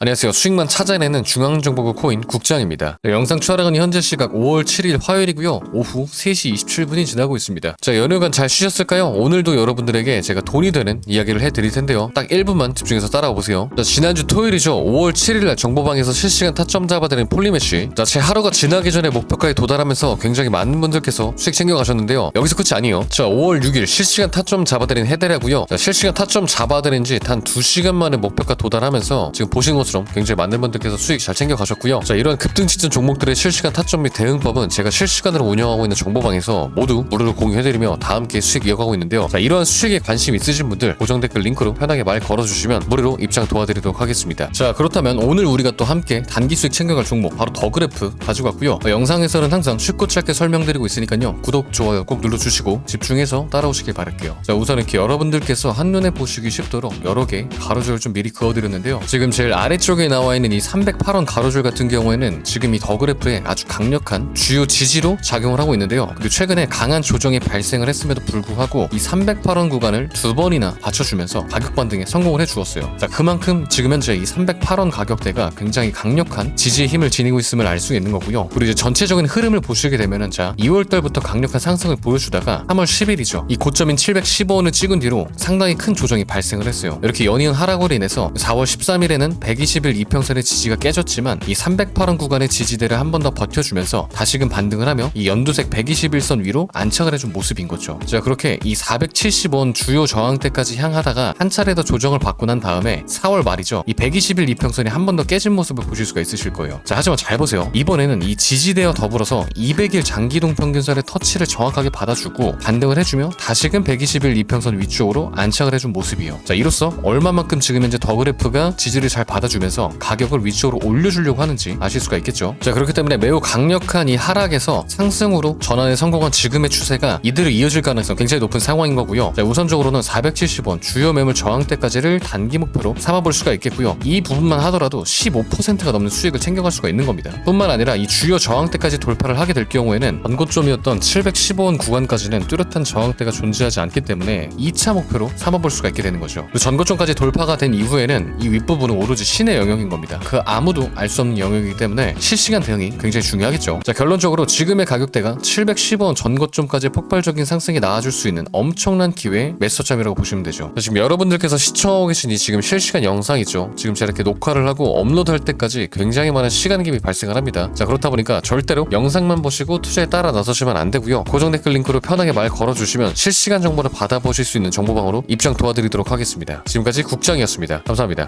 안녕하세요. 수익만 찾아내는 중앙정보국 코인 국장입니다. 네, 영상 촬영은 현재 시각 5월 7일 화요일이고요. 오후 3시 27분이 지나고 있습니다. 자, 연휴간 잘 쉬셨을까요? 오늘도 여러분들에게 제가 돈이 되는 이야기를 해드릴 텐데요. 딱 1분만 집중해서 따라와 보세요. 자, 지난주 토요일이죠. 5월 7일날 정보방에서 실시간 타점 잡아드린 폴리매시. 자, 제 하루가 지나기 전에 목표가에 도달하면서 굉장히 많은 분들께서 수익 챙겨가셨는데요. 여기서 끝이 아니에요. 자, 5월 6일 실시간 타점 잡아드린 헤데라고요. 자, 실시간 타점 잡아드린 지 단 2시간 만에 목표가 도달하면서 지금 보신 것 처럼 굉장히 많은 분들께서 수익 잘 챙겨 가셨고요. 자, 이런 급등 직전 종목들의 실시간 타점 및 대응법은 제가 실시간으로 운영하고 있는 정보방에서 모두 무료로 공유해드리며 다 함께 수익 이어가고 있는데요. 자, 이러한 수익에 관심 있으신 분들 고정 댓글 링크로 편하게 말 걸어주시면 무료로 입장 도와드리도록 하겠습니다. 자, 그렇다면 오늘 우리가 또 함께 단기 수익 챙겨갈 종목 바로 더 그래프 가지고 왔고요. 어, 영상에서는 항상 쉽고 짧게 설명드리고 있으니까요. 구독, 좋아요 꼭 눌러주시고 집중해서 따라오시길 바랄게요. 자, 우선 이렇게 여러분들께서 한눈에 보시기 쉽도록 여러 개 가로줄을 좀 미리 그어드렸는데요. 지금 제일 아래 쪽에 나와 있는 이 308원 가로줄 같은 경우에는 지금 이 더 그래프에 아주 강력한 주요 지지로 작용을 하고 있는데요. 그리고 최근에 강한 조정이 발생을 했음에도 불구하고 이 308원 구간을 두 번이나 받쳐주면서 가격 반등에 성공을 해주었어요. 자, 그만큼 지금 현재 이 308원 가격대가 굉장히 강력한 지지의 힘을 지니고 있음을 알 수 있는 거고요. 그리고 이제 전체적인 흐름을 보시게 되면은 자, 2월 달부터 강력한 상승을 보여주다가 3월 10일이죠. 이 고점인 715원을 찍은 뒤로 상당히 큰 조정이 발생을 했어요. 이렇게 연이은 하락으로 인해서 4월 13일에는 120일 이평선의 지지가 깨졌지만 이 308원 구간의 지지대를 한 번 더 버텨주면서 다시금 반등을 하며 이 연두색 121선 위로 안착을 해준 모습인 거죠. 자 그렇게 이 470원 주요 저항대까지 향하다가 한 차례 더 조정을 받고 난 다음에 4월 말이죠. 이 120일 이평선이 한 번 더 깨진 모습을 보실 수가 있으실 거예요. 자 하지만 잘 보세요. 이번에는 이 지지대와 더불어서 200일 장기동 평균선의 터치를 정확하게 받아주고 반등을 해주며 다시금 120일 이평선 위쪽으로 안착을 해준 모습이에요. 자 이로써 얼마만큼 지금 현재 더 그래프가 지지를 잘 받아주 면서 가격을 위쪽으로 올려주려고 하는지 아실 수가 있겠죠. 자 그렇기 때문에 매우 강력한 이 하락에서 상승으로 전환에 성공한 지금의 추세가 이대로 이어질 가능성 굉장히 높은 상황인 거고요. 자, 우선적으로는 470원 주요 매물 저항대까지를 단기 목표로 삼아볼 수가 있겠고요. 이 부분만 하더라도 15%가 넘는 수익을 챙겨갈 수가 있는 겁니다. 뿐만 아니라 이 주요 저항대까지 돌파를 하게 될 경우에는 전고점이었던 715원 구간까지는 뚜렷한 저항대가 존재하지 않기 때문에 2차 목표로 삼아볼 수가 있게 되는 거죠. 전고점까지 돌파가 된 이후에는 이 윗부분은 오로지 신의 영역인 겁니다. 그 아무도 알 수 없는 영역이기 때문에 실시간 대응이 굉장히 중요하겠죠. 자 결론적으로 지금의 가격대가 710원 전고점까지 폭발적인 상승이 나와줄 수 있는 엄청난 기회의 매수점이라고 보시면 되죠. 자, 지금 여러분들께서 시청하고 계신 이 지금 실시간 영상이죠. 지금 제가 이렇게 녹화를 하고 업로드할 때까지 굉장히 많은 시간 갭이 발생을 합니다. 자 그렇다 보니까 절대로 영상만 보시고 투자에 따라 나서시면 안 되고요. 고정 댓글 링크로 편하게 말 걸어주시면 실시간 정보를 받아보실 수 있는 정보방으로 입장 도와드리도록 하겠습니다. 지금까지 국장이었습니다. 감사합니다.